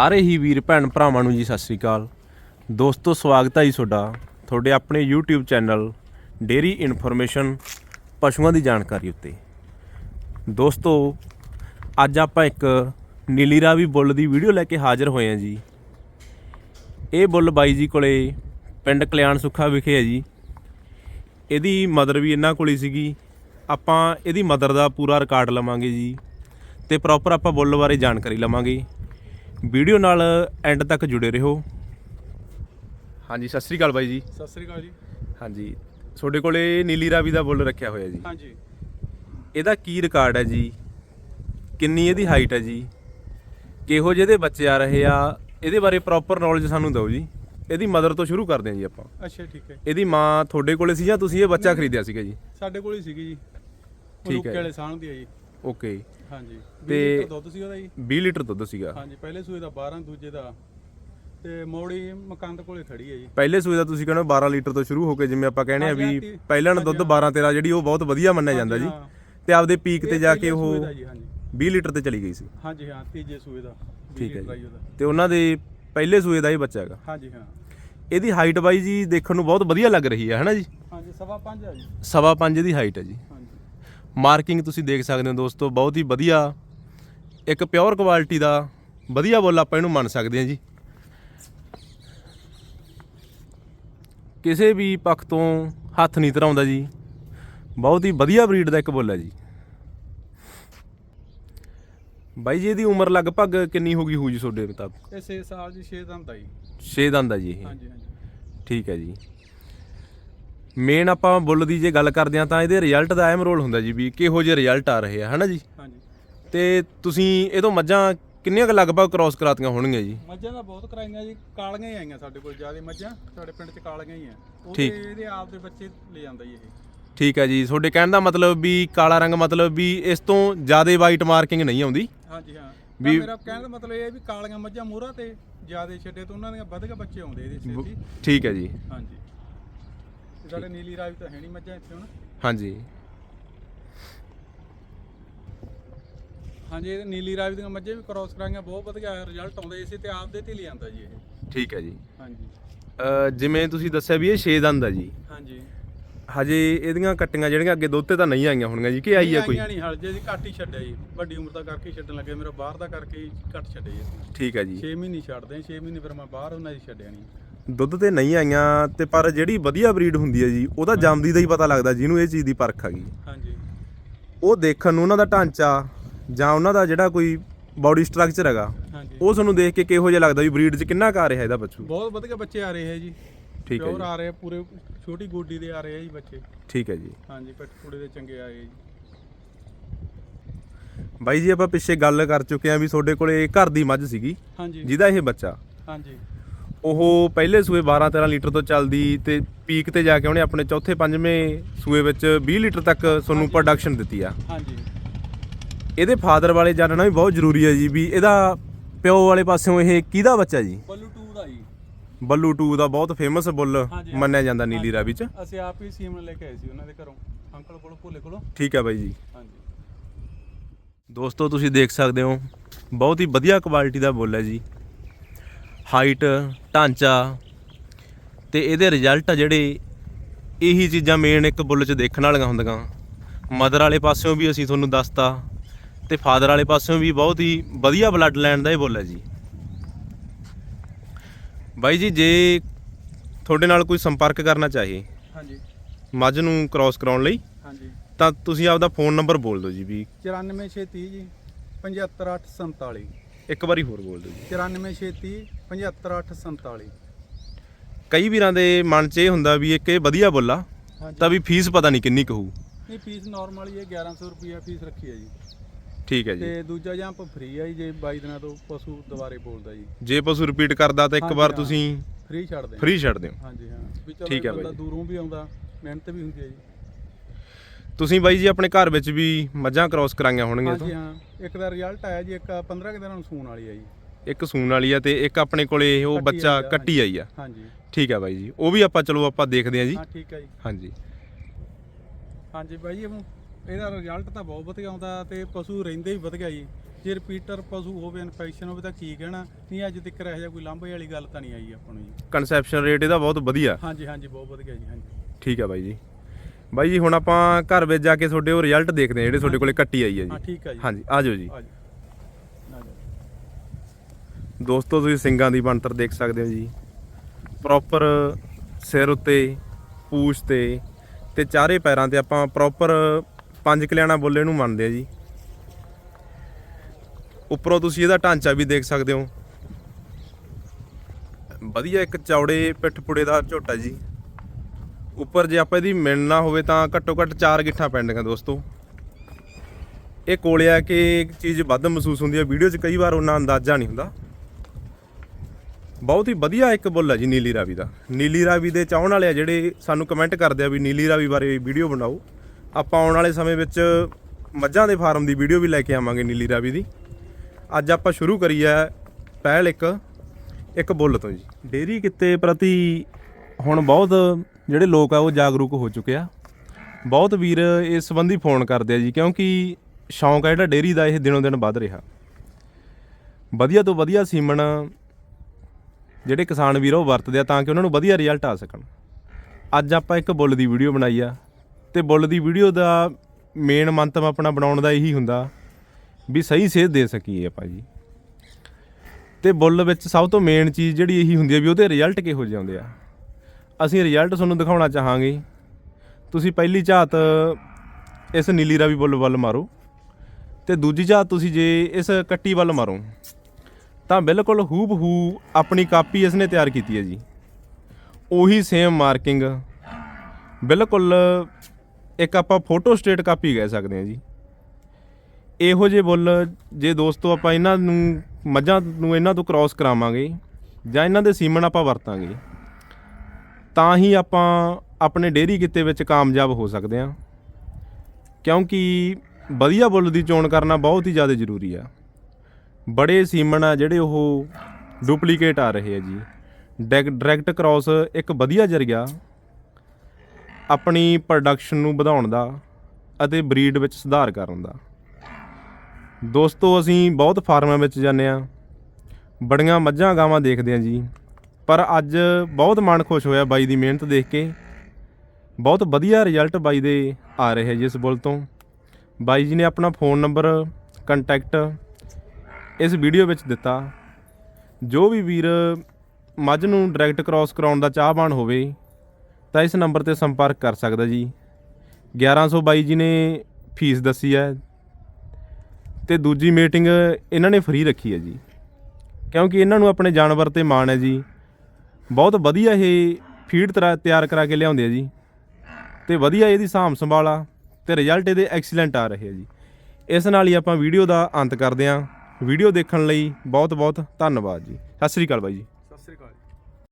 ਸਾਰੇ ਹੀ ਵੀਰ ਭੈਣ ਭਰਾਵਾਂ ਨੂੰ ਜੀ ਸਤਿ ਸ੍ਰੀ ਅਕਾਲ। ਦੋਸਤੋ, ਸਵਾਗਤ ਹੈ ਜੀ ਤੁਹਾਡਾ। ਤੁਹਾਡੇ ਆਪਣੇ YouTube ਚੈਨਲ ਡੇਰੀ ਇਨਫੋਰਮੇਸ਼ਨ ਪਸ਼ੂਆਂ ਦੀ ਜਾਣਕਾਰੀ ਉੱਤੇ। ਦੋਸਤੋ, ਅੱਜ ਆਪਾਂ ਇੱਕ ਨੀਲੀ ਰਾਵੀ ਬੁੱਲ ਦੀ ਵੀਡੀਓ ਲੈ ਕੇ ਹਾਜ਼ਰ ਹੋਏ ਹਾਂ ਜੀ। ਇਹ ਬੁੱਲ ਬਾਈ ਜੀ ਕੋਲੇ ਪਿੰਡ ਕਲਿਆਣ ਸੁੱਖਾ ਵਿਖੇ ਹੈ ਜੀ। ਇਹਦੀ ਮਦਰ ਵੀ ਇਹਨਾਂ ਕੋਲ ਹੀ ਸੀਗੀ। ਆਪਾਂ ਇਹਦੀ ਮਦਰ ਦਾ ਪੂਰਾ ਰਿਕਾਰਡ ਲਵਾਂਗੇ ਜੀ ਤੇ ਪ੍ਰੋਪਰ ਆਪਾਂ ਬੁੱਲ ਬਾਰੇ ਜਾਣਕਾਰੀ ਲਵਾਂਗੇ। ਵੀਡੀਓ ਨਾਲ ਐਂਡ ਤੱਕ ਜੁੜੇ ਰਹੋ। ਹਾਂਜੀ ਸਤਿ ਸ੍ਰੀ ਅਕਾਲ ਬਾਈ ਜੀ। ਸਤਿ ਸ੍ਰੀ ਅਕਾਲ ਜੀ। ਹਾਂਜੀ ਤੁਹਾਡੇ ਕੋਲੇ ਨੀਲੀ ਰਾਵੀ ਦਾ ਬੁੱਲ ਰੱਖਿਆ ਹੋਇਆ ਜੀ। ਹਾਂਜੀ। ਇਹਦਾ ਕੀ ਰਿਕਾਰਡ ਹੈ ਜੀ? ਕਿੰਨੀ ਇਹਦੀ ਹਾਈਟ ਹੈ ਜੀ? ਕਿਹੋ ਜਿਹੇ ਦੇ ਬੱਚੇ ਆ ਰਹੇ ਆ? ਇਹਦੇ ਬਾਰੇ ਪ੍ਰੋਪਰ ਨੌਲੇਜ ਸਾਨੂੰ ਦਿਓ ਜੀ। ਇਹਦੀ ਮਦਰ ਤੋਂ ਸ਼ੁਰੂ ਕਰਦੇ ਹਾਂ ਜੀ ਆਪਾਂ। ਅੱਛਾ ਠੀਕ ਹੈ। ਇਹਦੀ ਮਾਂ ਤੁਹਾਡੇ ਕੋਲੇ ਸੀ ਜਾਂ ਤੁਸੀਂ ਇਹ ਬੱਚਾ ਖਰੀਦਿਆ ਸੀਗਾ ਜੀ? ਸਾਡੇ ਕੋਲ ਹੀ ਸੀਗੀ ਜੀ। ਠੀਕ ਹੈ। ਵਾਲੇ ਸਾਹ ਦੀ ਆ ਜੀ। ਓਕੇ ਹਾਂਜੀ। ਤੇ- 20 ਲੀਟਰ ਦੁੱਧ ਸੀ ਉਹਦਾ ਜੀ। 20 ਲੀਟਰ ਦੁੱਧ ਸੀਗਾ। ਹਾਂਜੀ ਪਹਿਲੇ ਸੂਏ ਦਾ 12 ਦੂਜੇ ਦਾ। ਤੇ ਮੋੜੀ ਮਕੰਦ ਕੋਲੇ ਖੜੀ ਹੈ ਜੀ। ਪਹਿਲੇ ਸੂਏ ਦਾ ਤੁਸੀਂ ਕਹਿੰਦੇ ਹੋ 12 ਲੀਟਰ ਤੋਂ ਸ਼ੁਰੂ ਹੋ ਕੇ ਜਿਵੇਂ ਆਪਾਂ ਕਹਿੰਦੇ ਆ ਵੀ ਹਾਂਜੀ, ਪਹਿਲਾਂ ਨੂੰ ਦੁੱਧ 12 13 ਜਿਹੜੀ ਉਹ ਬਹੁਤ ਵਧੀਆ ਮੰਨਿਆ ਜਾਂਦਾ ਜੀ। ਹਾਂ। ਤੇ ਆਪਦੇ ਪੀਕ ਤੇ ਜਾ ਕੇ ਪਹਿਲੇ ਉਹ ਸੂਏ ਦਾ ਜੀ, ਹਾਂਜੀ। 20 ਲੀਟਰ ਤੇ ਚਲੀ ਗਈ ਸੀ। ਹਾਂਜੀ ਹਾਂ ਤੀਜੇ ਸੂਏ ਦਾ ਠੀਕ ਹੈ ਜੀ। ਉਹਦਾ। ਤੇ ਉਹਨਾਂ ਦੇ ਪਹਿਲੇ ਸੂਏ ਦਾ ਹੀ ਬੱਚਾ ਹੈਗਾ। ਹਾਂਜੀ ਹਾਂ। ਇਹਦੀ ਹਾਈਟ ਬਾਈ ਜੀ ਦੇਖਣ ਨੂੰ ਬਹੁਤ ਵਧੀਆ ਲੱਗ ਰਹੀ ਹੈ ਹੈਨਾ ਜੀ? ਹਾਂਜੀ ਸਵਾ ਪੰਜ ਆ ਜੀ। ਸਵਾ ਪੰਜ ਦੀ ਹਾਈਟ ਹੈ ਜੀ। ਮਾਰਕਿੰਗ ਤੁਸੀਂ ਦੇਖ ਸਕਦੇ ਹੋ ਦੋਸਤੋ ਬਹੁਤ ਹੀ ਵਧੀਆ ਇੱਕ ਪਿਓਰ ਕੁਆਲਿਟੀ ਦਾ ਵਧੀਆ ਬੁੱਲ ਆਪਾਂ ਇਹਨੂੰ ਮੰਨ ਸਕਦੇ ਹਾਂ ਜੀ। ਕਿਸੇ ਵੀ ਪੱਖ ਤੋਂ ਹੱਥ ਨਹੀਂ ਧਰਾਉਂਦਾ ਜੀ। ਬਹੁਤ ਹੀ ਵਧੀਆ ਬਰੀਡ ਦਾ ਇੱਕ ਬੁੱਲ ਹੈ ਜੀ। ਬਾਈ ਜੀ ਇਹਦੀ ਉਮਰ ਲਗਭਗ ਕਿੰਨੀ ਹੋ ਗਈ ਹੋਊ ਜੀ ਤੁਹਾਡੇ ਮੁਤਾਬਕ? ਇਹ 6 ਸਾਲ ਜੀ 6 ਦੰਦ ਆ ਜੀ। 6 ਦੰਦ ਜੀ ਇਹ। ਹਾਂਜੀ ਹਾਂਜੀ। ਠੀਕ ਹੈ ਜੀ। ਮੇਨ ਆਪਾਂ ਬੁੱਲ ਦੀ ਜੇ ਗੱਲ ਕਰਦੇ ਹਾਂ ਤਾਂ ਇਹਦੇ ਰਿਜ਼ਲਟ ਦਾ ਅਹਿਮ ਰੋਲ ਹੁੰਦਾ ਜੀ ਵੀ ਕਿਹੋ ਜਿਹੇ ਰਿਜ਼ਲਟ ਆ ਰਹੇ ਆ ਹਨਾ ਜੀ? ਹਾਂਜੀ। ਤੇ ਤੁਸੀਂ ਇਹ ਤੋਂ ਮੱਝਾਂ ਕਿੰਨੀਆਂ ਕੁ ਲਗਭਗ ਕ੍ਰਾਸ ਕਰਾਤੀਆਂ ਹੋਣਗੀਆਂ ਜੀ? ਮੱਝਾਂ ਦਾ ਬਹੁਤ ਕਰਾਈਆਂ ਜੀ ਕਾਲੀਆਂ ਹੀ ਆਈਆਂ ਸਾਡੇ ਕੋਲ ਜ਼ਿਆਦਾ ਮੱਝਾਂ ਸਾਡੇ ਪਿੰਡ 'ਚ ਕਾਲੀਆਂ ਹੀ ਆ। ਉਹ ਠੀਕ। ਇਹਦੇ ਆਪ ਦੇ ਬੱਚੇ ਲੈ ਜਾਂਦਾ ਜੀ ਇਹ। ਠੀਕ ਹੈ ਜੀ ਤੁਹਾਡੇ ਕਹਿਣ ਦਾ ਮਤਲਬ ਵੀ ਕਾਲਾ ਰੰਗ ਮਤਲਬ ਵੀ ਇਸ ਤੋਂ ਜ਼ਿਆਦਾ ਵਾਈਟ ਮਾਰਕਿੰਗ ਨਹੀਂ ਆਉਂਦੀ? ਹਾਂਜੀ ਹਾਂ। ਵੀ- ਵੀ ਮੇਰਾ ਕਹਿਣ ਦਾ ਮਤਲਬ ਇਹ ਹੈ ਵੀ ਕਾਲੀਆਂ ਮੱਝਾਂ ਮੋਹਰਾ ਤੇ ਜਿਆਦੇ ਛੱਡੇ ਤੋਂ ਉਹਨਾਂ ਦੀਆਂ ਵਧੀਆ ਬੱਚੇ ਆਉਂਦੇ ਇਹਦੇ ਛੇਤੀ ਠੀਕ ਹੈ ਜੀ। ਹਾਂਜੀ। ਤੇ ਸਾਡੇ ਨੀਲੀ ਰਾਵੀ ਤਾਂ ਹੈ ਨਹੀਂ ਮੱਝਾਂ ਇੱਥੇ ਹੁਣ। ਹਾਂਜੀ। ਹਾਂਜੀ ਇਹ ਨੀਲੀ ਰਾਵੀ ਦੀਆਂ ਮੱਝਾਂ ਵੀ ਕ੍ਰਾਸ ਕਰਾਈਆਂ ਬਹੁਤ ਵਧੀਆ ਰਿਜ਼ਲਟ ਆਉਂਦੇ ਇਸੇ ਤੇ ਆਪ ਦੇ ਤੇ ਲਿਆਂਦਾ ਜੀ ਇਹ। ਠੀਕ ਹੈ ਜੀ। ਹਾਂਜੀ। ਅ, ਜਿਵੇਂ ਤੁਸੀਂ ਦੱਸਿਆ ਵੀ ਇਹ 6 ਦੰਦ ਹੈ ਜੀ। ਹਾਂਜੀ। ਹਜੇ ਇਹਦੀਆਂ ਕੱਟੀਆਂ ਜਿਹੜੀਆਂ ਅੱਗੇ ਦੁੱਧ ਤੇ ਨਹੀਂ ਆਈਆਂ ਹੋਣਗੀਆਂ ਜੀ ਕਿ ਆਈ ਹੈ ਕੋਈ? ਨਹੀਂ ਹਲ ਜੇ ਜੀ ਘੱਟ ਹੀ ਛੱਡਿਆ ਜੀ। ਵੱਡੀ ਉਮਰ ਦਾ ਕਰਕੇ ਹੀ ਛੱਡਣ ਲੱਗੇ ਮੇਰਾ ਬਾਹਰ ਦਾ ਕਰਕੇ ਹੀ ਘੱਟ ਛੱਡੇ ਜੀ। ਠੀਕ ਹੈ ਜੀ। 6 ਮਹੀਨੇ ਛੱਡਦੇ 6 ਮਹੀਨੇ ਫਿਰ ਮੈਂ ਬਾਹਰ ਉਹਨਾਂ ਦੀ ਛੱਡਿਆ ਨਹੀਂ। ਦੁੱਧ ਤੇ ਨਹੀਂ ਆਈਆਂ ਤੇ ਪਰ ਜਿਹੜੀ ਵਧੀਆ ਬਰੀਡ ਹੁੰਦੀ ਹੈ ਜੀ ਉਹਦਾ ਜੰਮਦੀ ਦਾ ਹੀ ਪਤਾ ਲੱਗਦਾ ਜਿਹਨੂੰ ਇਹ ਚੀਜ਼ ਦੀ ਪਰਖ ਹੈਗੀ ਹਾਂਜੀ। ਉਹ ਦੇਖਣ ਨੂੰ ਉਹਨਾਂ ਦਾ ਢਾਂਚਾ ਜਾਂ ਉਹਨਾਂ ਦਾ ਜਿਹੜਾ ਕੋਈ ਬਾਡੀ ਸਟਰਕਚਰ ਹੈਗਾ ਹਾਂਜੀ। ਉਹ ਤੁਹਾਨੂੰ ਦੇਖ ਕੇ ਕਿਹੋ ਜਿਹਾ ਲੱਗਦਾ ਵੀ ਬਰੀਡ 'ਚ ਕਿੰਨਾ ਕਾ ਰਿਹਾ ਇਹਦਾ ਬੱਚੂ? ਬਹੁਤ ਵਧੀਆ ਬੱਚੇ ਆ ਰਹੇ ਹੈ ਜੀ। ਠੀਕ ਹੈ ਜੀ। ਆ ਰਹੇ ਆ, ਪੂਰੇ ਛੋਟੀ ਗੋਡੀ ਦੇ ਆ ਰਹੇ ਆ ਜੀ ਬੱਚੇ। ਠੀਕ ਹੈ ਜੀ। ਹਾਂਜੀ ਪਟਕੂੜੇ ਦੇ ਚੰਗੇ ਆਏ ਜੀ। ਬਾਈ ਜੀ ਆਪਾਂ ਪਿੱਛੇ ਗੱਲ ਕਰ ਚੁੱਕੇ ਆਂ ਵੀ ਤੁਹਾਡੇ ਕੋਲੇ ਘਰ ਦੀ ਮੱਝ ਸੀਗੀ ਹਾਂਜੀ। ਜਿਹਦਾ ਇਹ ਬੱਚਾ। ਹਾਂਜੀ। ਉਹ ਪਹਿਲੇ ਸੂਏ 12 13 ਲੀਟਰ ਤੋਂ ਚੱਲਦੀ ਤੇ ਪੀਕ ਤੇ ਜਾ ਕੇ ਉਹਨੇ ਆਪਣੇ ਚੌਥੇ ਪੰਜਵੇਂ ਸੂਏ ਵਿੱਚ 20 ਲੀਟਰ ਤੱਕ ਤੁਹਾਨੂੰ ਪ੍ਰੋਡਕਸ਼ਨ ਦਿੱਤੀ ਆ। ਹਾਂਜੀ। ਇਹਦੇ ਫਾਦਰ ਵਾਲੇ ਜਾਣਨਾ ਵੀ ਬਹੁਤ ਜ਼ਰੂਰੀ ਹੈ ਜੀ ਵੀ ਇਹਦਾ ਪਿਓ ਵਾਲੇ ਪਾਸਿਓਂ ਇਹ ਕਿਹਦਾ ਬੱਚਾ ਜੀ? ਬੱਲੂ 2 ਦਾ ਜੀ। ਬੱਲੂ 2 ਦਾ ਬਹੁਤ ਫੇਮਸ ਬੁੱਲ ਮੰਨਿਆ ਜਾਂਦਾ ਨੀਲੀ ਰਾਵੀ ਚ। ਅਸੀਂ ਆਪ ਹੀ ਸੀਮਨ ਲੈ ਕੇ ਆਏ ਸੀ ਉਹਨਾਂ ਦੇ ਘਰੋਂ ਅੰਕਲ ਕੋਲੋਂ ਭੋਲੇ ਕੋਲੋਂ। ਠੀਕ ਹੈ ਬਾਈ ਜੀ। ਹਾਂਜੀ। ਦੋਸਤੋ ਤੁਸੀਂ ਦੇਖ ਸਕਦੇ ਹੋ ਬਹੁਤ ਹੀ ਵਧੀਆ ਕੁਆਲਿਟੀ ਦਾ ਬੁੱਲ ਹੈ ਜੀ। ਹਾਈਟ ਢਾਂਚਾ ਤੇ ਇਹਦੇ ਰਿਜ਼ਲਟ ਆ ਜਿਹੜੇ ਇਹੀ ਚੀਜ਼ਾਂ ਮੇਨ ਇੱਕ ਬੁੱਲ 'ਚ ਦੇਖਣ ਵਾਲੀਆਂ ਹੁੰਦੀਆਂ। ਮਦਰ ਵਾਲੇ ਪਾਸਿਓਂ ਵੀ ਅਸੀਂ ਤੁਹਾਨੂੰ ਦੱਸਤਾ ਤੇ ਫਾਦਰ ਵਾਲੇ ਪਾਸਿਓਂ ਵੀ ਬਹੁਤ ਹੀ ਵਧੀਆ ਬਲੱਡ ਲਾਈਨ ਦਾ ਇਹ ਬੁੱਲ ਹੈ ਜੀ। ਬਾਈ ਜੀ ਜੇ ਤੁਹਾਡੇ ਨਾਲ ਕੋਈ ਸੰਪਰਕ ਕਰਨਾ ਚਾਹੇ ਹਾਂਜੀ। ਮੱਝ ਨੂੰ ਕ੍ਰਾਸ ਕਰਾਉਣ ਲਈ ਹਾਂਜੀ। ਤਾਂ ਤੁਸੀਂ ਆਪਦਾ ਫੋਨ ਨੰਬਰ ਬੋਲ ਦਿਓ ਜੀ ਵੀ। 94630 ਜੀ 75847 ਇੱਕ ਵਾਰੀ ਹੋਰ ਬੋਲ ਦਿਓ ਜੀ। 94630 75847 ਕਈ ਵੀਰਾਂ ਦੇ ਮਨ 'ਚ ਇਹ ਹੁੰਦਾ ਵੀ ਇੱਕ ਇਹ ਵਧੀਆ ਬੁੱਲਾ ਹਾਂਜੀ। ਤਾਂ ਵੀ ਫੀਸ ਪਤਾ ਨਹੀਂ ਕਿੰਨੀ ਕਹੂ ਨਹੀਂ ਫੀਸ ਨਾਰਮਲ ਹੀ ਹੈ 1100 ਰੁਪਿਆ ਫੀਸ ਰੱਖੀ ਹੈ ਜੀ। ਠੀਕ ਹੈ ਜੀ। ਤੇ ਦੂਜਾ ਜੰਪ ਫ੍ਰੀ ਹੈ ਜੀ ਜੇ 22 ਦਿਨਾਂ ਤੋਂ ਪਸ਼ੂ ਦੁਬਾਰੇ ਬੋਲਦਾ ਜੀ। ਜੇ ਪਸ਼ੂ ਰਿਪੀਟ ਕਰਦਾ ਤਾਂ ਇੱਕ ਹਾਂਜੀ, ਵਾਰ ਹਾਂ। ਤੁਸੀਂ ਫ੍ਰੀ ਛੱਡ ਦੇ ਫ੍ਰੀ ਛੱਡ ਦਿਓ। ਹਾਂਜੀ ਹਾਂ। ਵੀ ਚਲੋ ਠੀਕ ਹੈ ਬੰਦਾ ਜੀ। ਦੂਰੋਂ ਵੀ ਆਉਂਦਾ ਮਿਹਨਤ ਵੀ ਹੁੰਦੀ ਹੈ ਜੀ। ਤੁਸੀਂ ਬਾਈ ਜੀ ਆਪਣੇ ਘਰ ਵਿੱਚ ਵੀ ਮੱਝਾਂ ਕ੍ਰਾਸ ਕਰਾਈਆਂ ਹੋਣਗੀਆਂ ਹਾਂਜੀ ਹਾਂ। ਇੱਕ ਦਾ ਰਿਜ਼ਲਟ ਆਇਆ ਜੀ ਇੱਕ 15 ਕੁ ਦਿਨਾਂ ਨੂੰ ਸੂਣ ਵਾਲੀ ਆ ਜੀ। ਇੱਕ ਸੂਣ ਵਾਲੀ ਆ ਤੇ ਇੱਕ ਆਪਣੇ ਕੋਲੇ ਉਹ ਬੱਚਾ ਆ, ਕੱਟੀ ਆਈ ਆ। ਹਾਂਜੀ। ਠੀਕ ਹੈ ਬਾਈ ਜੀ। ਉਹ ਵੀ ਆਪਾਂ ਚਲੋ ਆਪਾਂ ਦੇਖਦੇ ਹਾਂ ਜੀ। ਹਾਂ ਠੀਕ ਹੈ ਜੀ। ਹਾਂਜੀ। ਹਾਂਜੀ ਬਾਈ ਜੀ ਇਹਦਾ ਰਿਜ਼ਲਟ ਤਾਂ ਬਹੁਤ ਵਧੀਆ ਆਉਂਦਾ ਤੇ ਪਸ਼ੂ ਰਹਿੰਦੇ ਹੀ ਵਧੀਆ ਜੀ। ਜੇ ਰਿਪੀਟਰ ਪਸ਼ੂ ਹੋਵੇ ਇਨਫੈਕਸ਼ਨ ਹੋਵੇ ਤਾਂ ਕੀ ਕਹਿਣਾ? ਨਹੀਂ ਅੱਜ ਤੱਕ ਇਹੋ ਜਿਹਾ ਕੋਈ ਲਾਂਭੇ ਵਾਲੀ ਗੱਲ ਤਾਂ ਨਹੀਂ ਆਈ ਆਪਾਂ ਨੂੰ ਜੀ। ਕਨਸੈਪਸ਼ਨ ਰੇਟ ਇਹਦਾ ਬਹੁਤ ਵਧੀਆ। ਹਾਂਜੀ ਹਾਂਜੀ ਬਹੁਤ ਵਧੀਆ ਜੀ ਹਾਂਜੀ। ਠੀਕ ਹੈ ਬਾਈ ਜੀ। ਬਾਈ ਜੀ ਹੁਣ ਆਪਾਂ ਘਰ ਵਿੱਚ ਜਾ ਕੇ ਤੁਹਾਡੇ ਉਹ ਰਿਜ਼ਲਟ ਦੇਖਦੇ ਹਾਂ ਜਿਹੜੇ ਤੁਹਾਡੇ ਕੋਲੇ ਕੱਟੀ ਆਈ ਹੈ ਹਾਂ ਜੀ ਠੀਕ ਹੈ ਜੀ। ਹਾਂਜੀ ਆ ਜਾਓ ਜੀ। ਆ ਜਾਓ। ਆ ਜਾਓ। ਦੋਸਤੋ ਤੁਸੀਂ ਸਿੰਗਾਂ ਦੀ ਬਣਤਰ ਦੇਖ ਸਕਦੇ ਹੋ ਜੀ। ਪ੍ਰੋਪਰ ਸਿਰ ਉੱਤੇ ਪੂਛ ਤੇ ਤੇ ਚਾਰੇ ਪੈਰਾਂ ਤੇ ਆਪਾਂ ਪ੍ਰੋਪਰ ਪੰਜ ਕਲਿਆਣਾ ਬੋਲੇ ਨੂੰ ਮੰਨਦੇ ਆ ਜੀ। ਉੱਪਰੋਂ ਤੁਸੀਂ ਇਹਦਾ ਢਾਂਚਾ ਵੀ ਦੇਖ ਸਕਦੇ ਹੋ। ਵਧੀਆ ਇੱਕ ਚੌੜੇ ਪਿੱਠ ਪੁੜੇ ਦਾ ਝੋਟਾ ਜੀ। ਉੱਪਰ ਜੇ ਆਪਾਂ ਇਹਦੀ ਮਿਲਣਾ ਹੋਵੇ ਤਾਂ ਘੱਟੋ ਘੱਟ ਚਾਰ ਗਿੱਠਾਂ ਪੈਂਦੀਆਂ ਦੋਸਤੋ। ਇਹ ਕੋਲੇ ਆ ਕਿ ਇੱਕ ਚੀਜ਼ ਵੱਧ ਮਹਿਸੂਸ ਹੁੰਦੀ ਹੈ ਵੀਡੀਓ 'ਚ ਕਈ ਵਾਰ ਉਹਨਾਂ ਅੰਦਾਜ਼ਾ ਨਹੀਂ ਹੁੰਦਾ। ਬਹੁਤ ਹੀ ਵਧੀਆ ਇੱਕ ਬੁੱਲ ਹੈ ਜੀ, ਨੀਲੀ ਰਾਵੀ ਦਾ। ਨੀਲੀ ਰਾਵੀ ਦੇ ਚਾਹਣ ਵਾਲੇ ਆ ਜਿਹੜੇ ਸਾਨੂੰ ਕਮੈਂਟ ਕਰਦੇ ਆ ਵੀ ਨੀਲੀ ਰਾਵੀ ਬਾਰੇ ਵੀਡੀਓ ਬਣਾਓ। ਆਪਾਂ ਆਉਣ ਵਾਲੇ ਸਮੇਂ ਵਿੱਚ ਮੱਝਾਂ ਦੇ ਫਾਰਮ ਦੀ ਵੀਡੀਓ ਵੀ ਲੈ ਕੇ ਆਵਾਂਗੇ ਨੀਲੀ ਰਾਵੀ ਦੀ। ਅੱਜ ਆਪਾਂ ਸ਼ੁਰੂ ਕਰੀ ਹੈ ਪਹਿਲ ਇੱਕ ਇੱਕ ਬੁੱਲ ਤੋਂ ਜੀ। ਡੇਰੀ ਕਿੱਤੇ ਪ੍ਰਤੀ ਹੁਣ ਬਹੁਤ ਜਿਹੜੇ ਲੋਕ ਆ, ਉਹ ਜਾਗਰੂਕ ਹੋ ਚੁੱਕੇ ਆ। ਬਹੁਤ ਵੀਰ ਇਸ ਸੰਬੰਧੀ ਫੋਨ ਕਰਦੇ ਆ ਜੀ, ਕਿਉਂਕਿ ਸ਼ੌਂਕ ਆ ਜਿਹੜਾ ਡੇਰੀ ਦਾ, ਇਹ ਦਿਨੋਂ ਦਿਨ ਵੱਧ ਰਿਹਾ। ਵਧੀਆ ਤੋਂ ਵਧੀਆ ਸੀਮਨ ਜਿਹੜੇ ਕਿਸਾਨ ਵੀਰ ਆ, ਉਹ ਵਰਤਦੇ ਆ, ਤਾਂ ਕਿ ਉਹਨਾਂ ਨੂੰ ਵਧੀਆ ਰਿਜ਼ਲਟ ਆ ਸਕਣ। ਅੱਜ ਆਪਾਂ ਇੱਕ ਬੁੱਲ ਦੀ ਵੀਡੀਓ ਬਣਾਈ ਆ, ਤੇ ਬੁੱਲ ਦੀ ਵੀਡੀਓ ਦਾ ਮੇਨ ਮੰਤਵ ਆਪਣਾ ਬਣਾਉਣ ਦਾ ਇਹੀ ਹੁੰਦਾ ਵੀ ਸਹੀ ਸੇਧ ਦੇ ਸਕੀਏ ਆਪਾਂ ਜੀ। ਤੇ ਬੁੱਲ ਵਿੱਚ ਸਭ ਤੋਂ ਮੇਨ ਚੀਜ਼ ਜਿਹੜੀ ਇਹੀ ਹੁੰਦੀ ਹੈ ਵੀ ਉਹਦੇ ਰਿਜ਼ਲਟ ਕਿਹੋ ਜਿਹੇ ਆਉਂਦੇ ਆ। ਅਸੀਂ ਰਿਜ਼ਲਟ ਤੁਹਾਨੂੰ ਦਿਖਾਉਣਾ ਚਾਹਾਂਗੇ ਤੁਸੀਂ ਪਹਿਲੀ ਝਾਤ ਇਸ ਨੀਲੀ ਰਾਵੀ ਬੁੱਲ ਵੱਲ ਮਾਰੋ ਤੇ ਦੂਜੀ ਝਾਤ ਤੁਸੀਂ ਜੇ ਇਸ ਕੱਟੀ ਵੱਲ ਮਾਰੋ, ਤਾਂ ਬਿਲਕੁਲ ਹੂਬ ਹੂ ਆਪਣੀ ਕਾਪੀ ਇਸਨੇ ਤਿਆਰ ਕੀਤੀ ਹੈ ਜੀ। ਉਹੀ ਸੇਮ ਮਾਰਕਿੰਗ ਬਿਲਕੁਲ ਇੱਕ ਆਪਾਂ ਫੋਟੋ ਸਟੇਟ ਕਾਪੀ ਕਹਿ ਸਕਦੇ ਹਾਂ ਜੀ। ਇਹੋ ਜਿਹੇ ਬੁੱਲ ਜੇ ਦੋਸਤੋ ਆਪਾਂ ਇਹਨਾਂ ਨੂੰ ਮੱਝਾਂ ਨੂੰ ਇਹਨਾਂ ਤੋਂ ਕ੍ਰਾਸ ਕਰਾਵਾਂਗੇ ਜਾਂ ਇਹਨਾਂ ਦੇ ਸੀਮਨ ਆਪਾਂ ਵਰਤਾਂਗੇ। ਤਾਂ ਹੀ ਆਪਾਂ ਆਪਣੇ ਡੇਅਰੀ ਕਿੱਤੇ ਵਿੱਚ ਕਾਮਯਾਬ ਹੋ ਸਕਦੇ ਹਾਂ। ਕਿਉਂਕਿ ਵਧੀਆ ਬੁੱਲ ਦੀ ਚੋਣ ਕਰਨਾ ਬਹੁਤ ਹੀ ਜ਼ਿਆਦਾ ਜ਼ਰੂਰੀ ਆ। ਬੜੇ ਸੀਮਨ ਆ ਜਿਹੜੇ ਉਹ ਡੁਪਲੀਕੇਟ ਆ ਰਹੇ ਆ ਜੀ। ਡਾਇਰੈਕਟ ਕ੍ਰਾਸ ਇੱਕ ਵਧੀਆ ਜਰੀਆ ਆਪਣੀ ਪ੍ਰੋਡਕਸ਼ਨ ਨੂੰ ਵਧਾਉਣ ਦਾ ਅਤੇ ਬਰੀਡ ਵਿੱਚ ਸੁਧਾਰ ਕਰਨ ਦਾ। ਦੋਸਤੋ, ਅਸੀਂ ਬਹੁਤ ਫਾਰਮਾਂ ਵਿੱਚ ਜਾਂਦੇ ਆ ਬੜੀਆਂ ਮੱਝਾਂ ਗਾਵਾਂ ਦੇਖਦੇ ਆ ਜੀ। ਪਰ ਅੱਜ ਬਹੁਤ ਮਨ ਖੁਸ਼ ਹੋਇਆ ਬਾਈ ਦੀ ਮਿਹਨਤ ਦੇਖ ਕੇ। ਬਹੁਤ ਵਧੀਆ ਰਿਜ਼ਲਟ ਬਾਈ ਦੇ ਆ ਰਹੇ ਹੈ ਜੀ ਇਸ ਬੁੱਲ ਤੋਂ। ਬਾਈ ਜੀ ਨੇ ਆਪਣਾ ਫੋਨ ਨੰਬਰ ਕੰਟੈਕਟ ਇਸ ਵੀਡੀਓ ਵਿੱਚ ਦਿੱਤਾ। ਜੋ ਵੀ ਵੀਰ ਮੱਝ ਨੂੰ ਡਾਇਰੈਕਟ ਕ੍ਰਾਸ ਕਰਾਉਣ ਦਾ ਚਾਹਵਾਨ ਹੋਵੇ, ਤਾਂ ਇਸ ਨੰਬਰ ਤੇ ਸੰਪਰਕ ਕਰ ਸਕਦਾ ਜੀ। 1100 ਬਾਈ ਜੀ ਨੇ ਫੀਸ ਦੱਸੀ ਹੈ ਤੇ ਦੂਜੀ ਮੀਟਿੰਗ ਇਹਨਾਂ ਨੇ ਫ੍ਰੀ ਰੱਖੀ ਹੈ ਜੀ। ਕਿਉਂਕਿ ਇਹਨਾਂ ਨੂੰ ਆਪਣੇ ਜਾਨਵਰ ਤੇ ਮਾਣ ਹੈ ਜੀ। ਬਹੁਤ ਵਧੀਆ ਇਹ ਫੀਡ ਤਰਾ ਤਿਆਰ ਕਰਾ ਕੇ ਲਿਆਉਂਦੇ ਆ ਜੀ। ਤੇ ਵਧੀਆ ਇਹਦੀ ਸਾਂਭ ਸੰਭਾਲ ਆ ਤੇ ਰਿਜ਼ਲਟ ਇਹਦੇ ਐਕਸੀਲੈਂਟ ਆ ਰਹੇ ਆ ਜੀ। ਇਸ ਨਾਲ ਹੀ ਆਪਾਂ ਵੀਡੀਓ ਦਾ ਅੰਤ ਕਰਦੇ ਹਾਂ ਵੀਡੀਓ ਦੇਖਣ ਲਈ ਬਹੁਤ ਬਹੁਤ ਧੰਨਵਾਦ ਜੀ। ਸਤਿ ਸ੍ਰੀ ਅਕਾਲ ਬਾਈ ਜੀ। ਸਤਿ ਸ੍ਰੀ ਅਕਾਲ